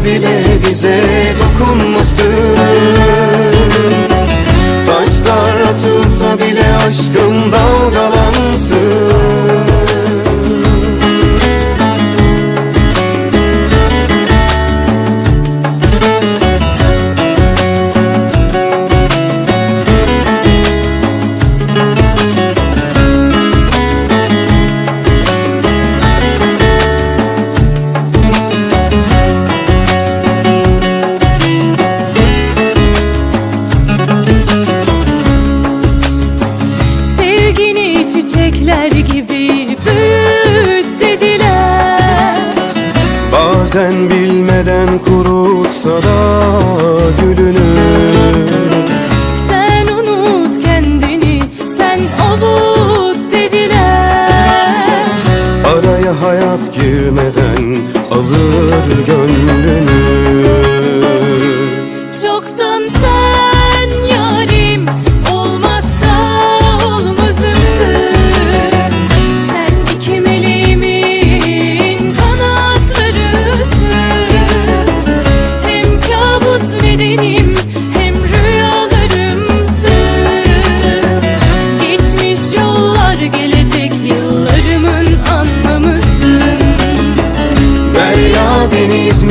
vida Bilmeden bilmeden kurutsa da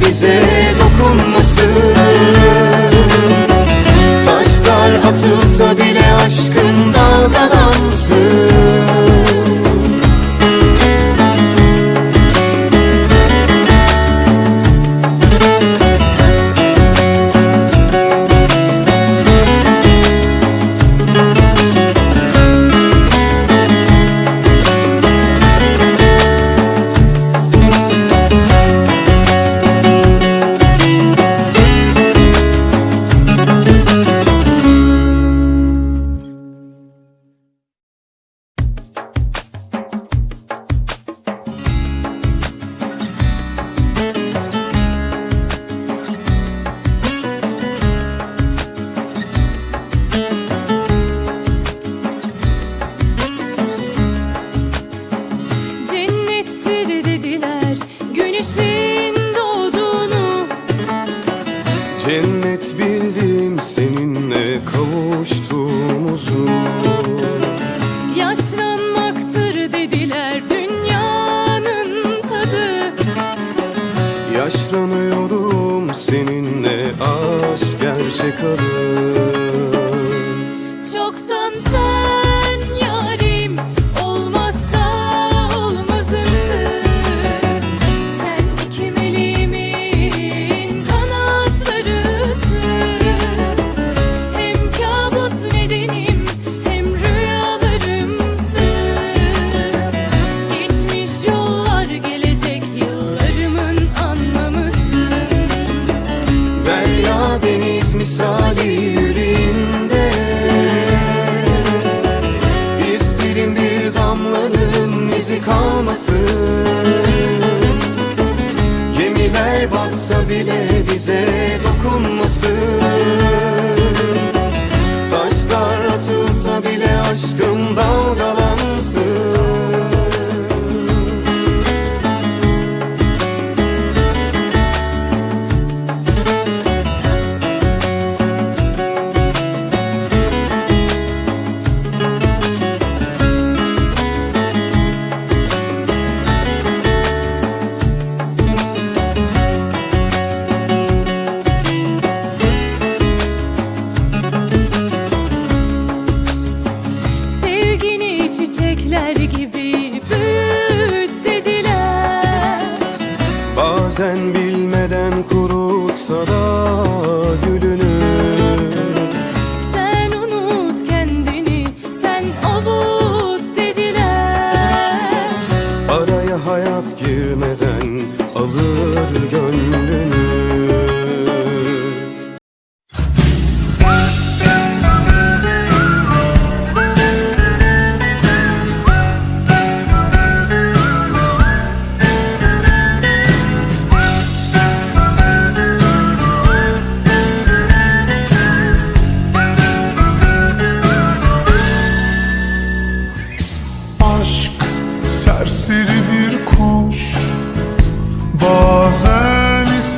bize dokunmasın. et bildi. me só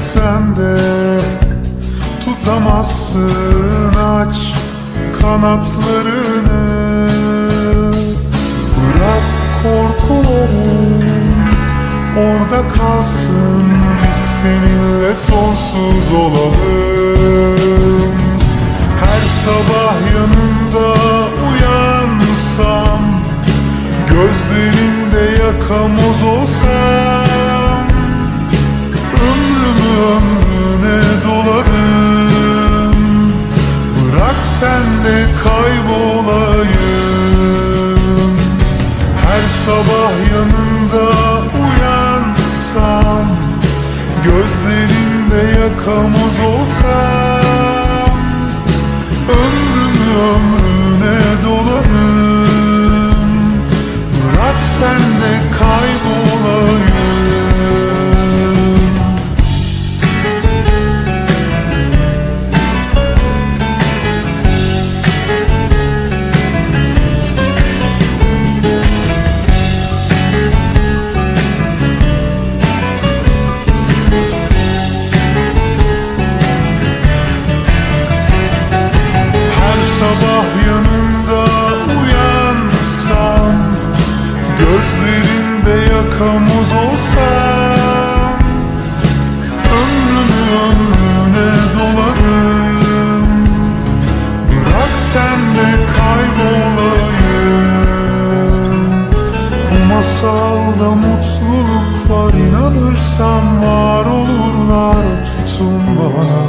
İstesen de Tutamazsın aç kanatlarını. Bırak korkuların orada kalsın. Biz seninle sonsuz olalım mutluluk var inanırsam var olurlar. Tutun bana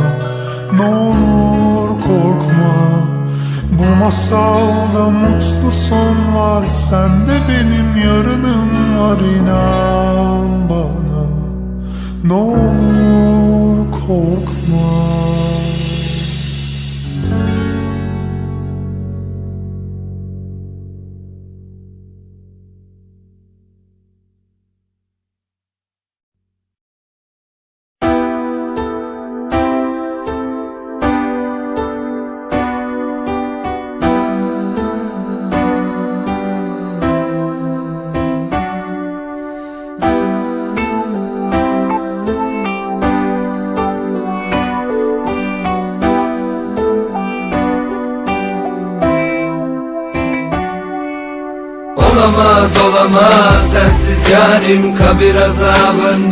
Ne olur korkma. Bu masalda mutlu son var Sen de benim yarınım var inan bana. Ne olur korkma yarim kabir azabın